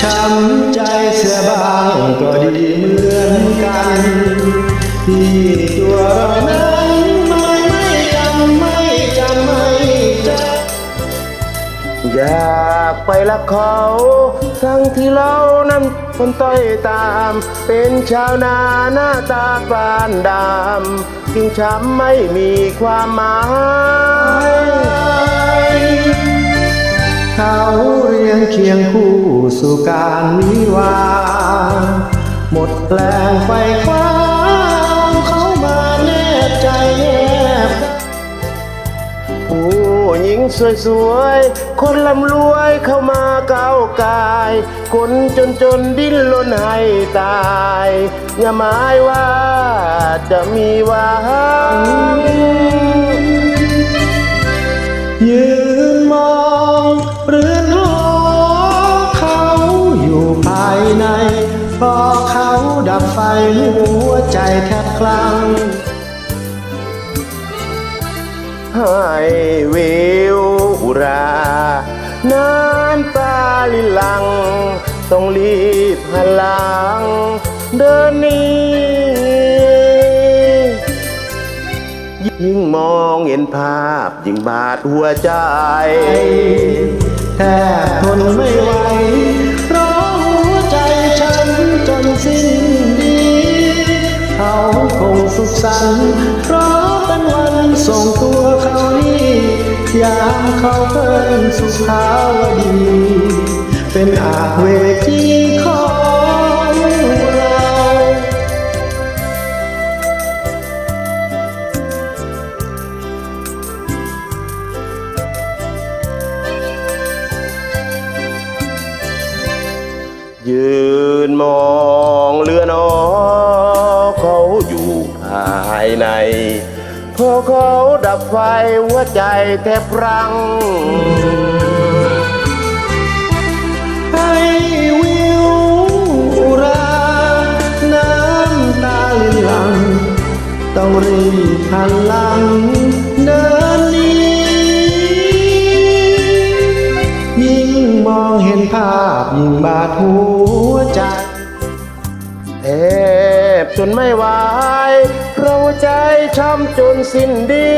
ช้ำใจเสียบ้างก็ดีเหมือนกัน ที่ตัวเรานั้นไม่ไม่จำไม่จำไม่จำอยากไปรักเขา ทั้งที่เรานั้นคนต้อยตาม เป็นชาวนาหน้าตาปานดำจึงช้ำไม่มีความหมายเขา เรียงเคียงคู่สู่การวิวาห์หมดแรงไฟคว้าเขามาแนบใจแนบผู้หญิงสวยๆ คนร่ำรวยเข้ามาก้าวกาย คนจนจนๆดิ้นรนให้ตาย อย่าหมายว่าจะมีหวัง พอเขาดับไฟหัวใจแทบคลั่งให้วิวอุราน้ำตาลิลัง ต้องรีบหันหลัง เดินหนี้ยิ่งมองเห็นภาพยิ่งบาดหัวใจ แทบทนไม่ไหว สันเพราะเป็นวันส่งตัวเขานี่ยามเขาเพิ่นสุขาวดี เป็นอาเวทีของเรายืนมอง พอเขาดับไฟหัวใจแทบรัง ให้วิวรา น้ำตาลินลัง ต้องรีบหันหลังเดินหนี้ ยิ่งมองเห็นภาพยิ่งบาดหัวใจแอบจนไม่ไหว ช้ำจนสิ้นดี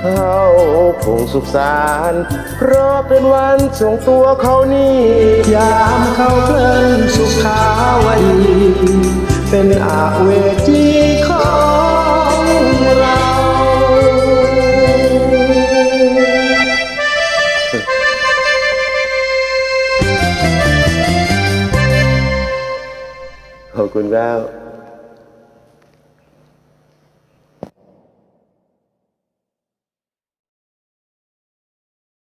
เขาคงสุขสารเพราะเป็นวันส่งตัวเขานี่ยามเขาเพลินสุขาวดีเป็นอาเวทีของเราขอบคุณครับ